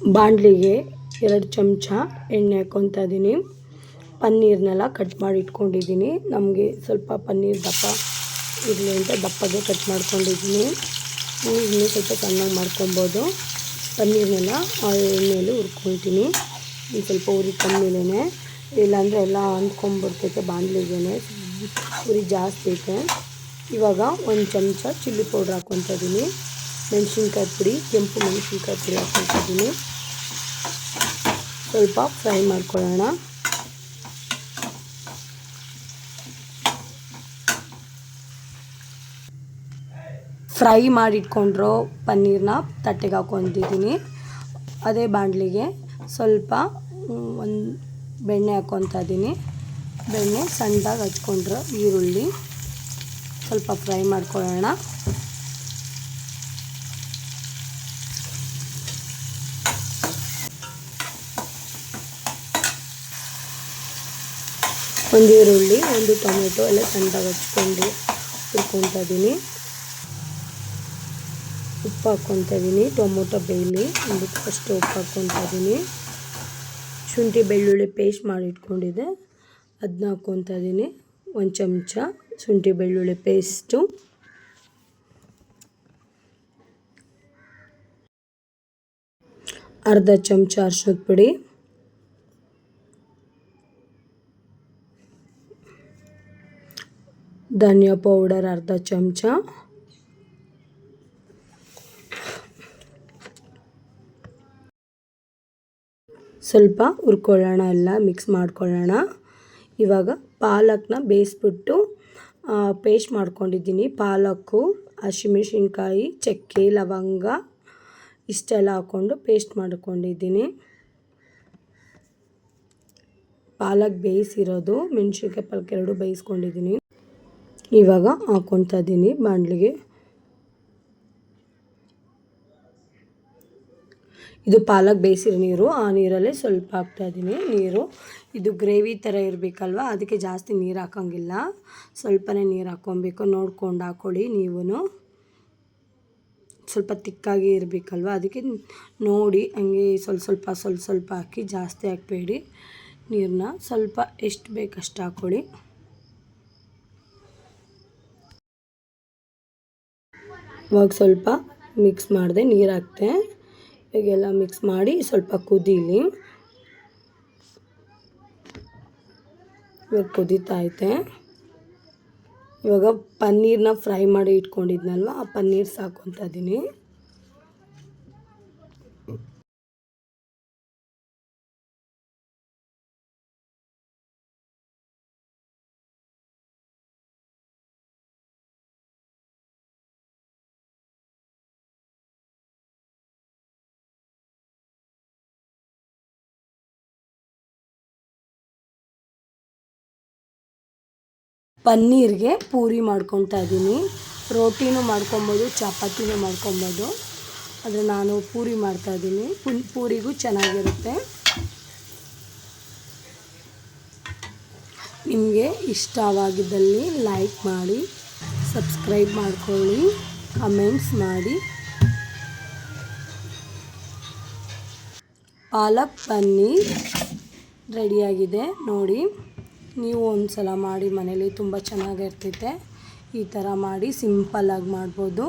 ಬಾಣಲಿಗೆ ಎರಡು ಚಮಚ ಎಣ್ಣೆ ಹಾಕ್ಕೊತಾ ಇದ್ದೀನಿ. ಪನ್ನೀರ್ನೆಲ್ಲ ಕಟ್ ಮಾಡಿ ಇಟ್ಕೊಂಡಿದ್ದೀನಿ. ನಮಗೆ ಸ್ವಲ್ಪ ಪನ್ನೀರ್ ದಪ್ಪ ಇರಲಿ ಅಂತ ದಪ್ಪಗೆ ಕಟ್ ಮಾಡ್ಕೊಂಡಿದ್ದೀನಿ. ಇನ್ನು ಇನ್ನೂ ಸ್ವಲ್ಪ ಚೆನ್ನಾಗಿ ಮಾಡ್ಕೊಬೋದು. ಪನ್ನೀರ್ನೆಲ್ಲ ಎಣ್ಣೆಯಲ್ಲಿ ಹುರ್ಕೊಳ್ತೀನಿ. ಒಂದು ಸ್ವಲ್ಪ ಉರಿ ಕಮ್ಮಿಲೇ ಇಲ್ಲಾಂದರೆ ಎಲ್ಲ ಅಂದ್ಕೊಂಬರ್ತೈತೆ ಬಾಂಡ್ಲಿಗೆ ಉರಿ ಜಾಸ್ತಿ ಐತೆ. ಇವಾಗ ಒಂದು ಚಮಚ ಚಿಲ್ಲಿ ಪೌಡ್ರ್ ಹಾಕ್ಕೊತ ಇದ್ದೀನಿ. ಮೆಣಸಿನ್ಕಾಯಿ ಪುಡಿ, ಕೆಂಪು ಮೆಣಸಿನ್ಕಾಯಿ ಪುಡಿ ಹಾಕ್ಕೊತಾ ಇದ್ದೀನಿ. ಸ್ವಲ್ಪ ಫ್ರೈ ಮಾಡ್ಕೊಳ್ಳೋಣ. ಫ್ರೈ ಮಾಡಿಟ್ಕೊಂಡಿರೋ ಪನ್ನೀರನ್ನ ತಟ್ಟೆಗೆ ಹಾಕೊಂಡಿದ್ದೀನಿ ಅದೇ ಬಾಣಲಿಗೆ ಸ್ವಲ್ಪ ಒಂದು ಬೆಣ್ಣೆ ಹಾಕ್ಕೊತಾ ಇದ್ದೀನಿ. ಬೆಣ್ಣೆ ಸಣ್ಣದಾಗಿ ಹಚ್ಕೊಂಡ್ರೆ ಈರುಳ್ಳಿ ಸ್ವಲ್ಪ ಫ್ರೈ ಮಾಡ್ಕೊಳ್ಳೋಣ. ಒಂದು ಈರುಳ್ಳಿ ಒಂದು ಟೊಮೆಟೊ ಎಲ್ಲ ಚೆಂದಾಗಿ ಹಚ್ಕೊಂಡು ಹುರ್ಕೊತಾ ಇದ್ದೀನಿ ಉಪ್ಪು ಹಾಕ್ಕೊತಾ ಇದ್ದೀನಿ ಟೊಮೊಟೊ ಬೇಯಲಿ ಅದಕ್ಕೆ ಫಸ್ಟ್ ಉಪ್ಪು ಹಾಕ್ಕೊತಾ ಇದ್ದೀನಿ ಶುಂಠಿ ಬೆಳ್ಳುಳ್ಳಿ ಪೇಸ್ಟ್ ಮಾಡಿ ಇಟ್ಕೊಂಡಿದ್ದೆ ಅದನ್ನ ಹಾಕ್ಕೊತಾ ಇದ್ದೀನಿ ಒಂದು ಚಮಚ ಶುಂಠಿ ಬೆಳ್ಳುಳ್ಳಿ ಪೇಸ್ಟು. ಅರ್ಧ ಚಮಚ ಅರ್ಶಿನದ ಪುಡಿ. ಧನಿಯಾ ಪೌಡರ್ ಅರ್ಧ ಚಮಚ. ಸ್ವಲ್ಪ ಹುರ್ಕೊಳ್ಳೋಣ ಎಲ್ಲ, ಮಿಕ್ಸ್ ಮಾಡ್ಕೊಳ್ಳೋಣ. ಇವಾಗ ಪಾಲಕ್ನ ಬೇಯಿಸ್ಬಿಟ್ಟು ಪೇಸ್ಟ್ ಮಾಡ್ಕೊಂಡಿದ್ದೀನಿ. ಪಾಲಕ್ಕು, ಹಸಿಮೆಣ್ಸಿನ್ಕಾಯಿ, ಚಕ್ಕೆ, ಲವಂಗ ಇಷ್ಟೆಲ್ಲ ಹಾಕ್ಕೊಂಡು ಪೇಸ್ಟ್ ಮಾಡ್ಕೊಂಡಿದ್ದೀನಿ. ಪಾಲಕ್ ಬೇಯಿಸಿರೋದು ಮೆಣಸಿನ್ಕಾಯಿ ಪಾಲಕ್ ಎರಡು ಬೇಯಿಸ್ಕೊಂಡಿದ್ದೀನಿ. ಇವಾಗ ಹಾಕ್ಕೊತಾ ಇದ್ದೀನಿ ಬಾಣಲಿಗೆ. ಇದು ಪಾಲಕ್ ಬೇಯಿಸಿರೋ ನೀರು. ಆ ನೀರಲ್ಲೇ ಸ್ವಲ್ಪ ಹಾಕ್ತಾ ಹಾಕ್ತಾಯಿದ್ದೀನಿ ನೀರು. ಇದು ಗ್ರೇವಿ ಥರ ಇರಬೇಕಲ್ವ? ಅದಕ್ಕೆ ಜಾಸ್ತಿ ನೀರು ಹಾಕೋಂಗಿಲ್ಲ. ಸ್ವಲ್ಪನೇ ನೀರು ಹಾಕ್ಕೊಬೇಕು. ನೋಡ್ಕೊಂಡು ಹಾಕ್ಕೊಳ್ಳಿ ನೀವೂ ಸ್ವಲ್ಪ ತಿಕ್ಕಾಗಿ ಇರಬೇಕಲ್ವ? ಅದಕ್ಕೆ ನೋಡಿ, ಹಂಗೆ ಸ್ವಲ್ಪ ಸ್ವಲ್ಪ ಸ್ವಲ್ಪ ಸ್ವಲ್ಪ ಹಾಕಿ ಜಾಸ್ತಿ ಹಾಕಬೇಡಿ ನೀರನ್ನ ಸ್ವಲ್ಪ ಎಷ್ಟು ಬೇಕಷ್ಟು ಹಾಕ್ಕೊಳ್ಳಿ ಇವಾಗ ಸ್ವಲ್ಪ ಮಿಕ್ಸ್ ಮಾಡಿದೆ, ನೀರು ಹಾಕ್ತೆ. ಈಗೆಲ್ಲ ಮಿಕ್ಸ್ ಮಾಡಿ ಸ್ವಲ್ಪ ಕುದೀಲಿ. ಇವಾಗ ಕುದೀತಾ ಇವಾಗ ಪನ್ನೀರನ್ನ ಫ್ರೈ ಮಾಡಿ ಇಟ್ಕೊಂಡಿದ್ನಲ್ವ, ಆ ಪನ್ನೀರ್ ಸಾಕೊತಾ ಇದ್ದೀನಿ ಪನ್ನೀರ್ಗೆ ಪೂರಿ ಮಾಡ್ಕೊತಾ ಇದ್ದೀನಿ. ರೋಟಿನೂ ಮಾಡ್ಕೊಬೋದು, ಚಪಾತಿನೂ ಮಾಡ್ಕೊಬೋದು. ಆದರೆ ನಾನು ಪೂರಿ ಮಾಡ್ತಾಯಿದ್ದೀನಿ ಪೂರಿಗೂ ಚೆನ್ನಾಗಿರುತ್ತೆ. ನಿಮಗೆ ಇಷ್ಟವಾಗಿದ್ದಲ್ಲಿ ಲೈಕ್ ಮಾಡಿ, ಸಬ್ಸ್ಕ್ರೈಬ್ ಮಾಡ್ಕೊಳ್ಳಿ, ಕಮೆಂಟ್ಸ್ ಮಾಡಿ. ಪಾಲಕ್ ಪನ್ನೀರ್ ರೆಡಿಯಾಗಿದೆ ನೋಡಿ. ನೀವು ಒಂದು ಸಲ ಮಾಡಿ ಮನೇಲಿ ತುಂಬ ಚೆನ್ನಾಗಿರ್ತೈತೆ ಈ ಥರ ಮಾಡಿ ಸಿಂಪಲ್ಲಾಗಿ ಮಾಡ್ಬೋದು.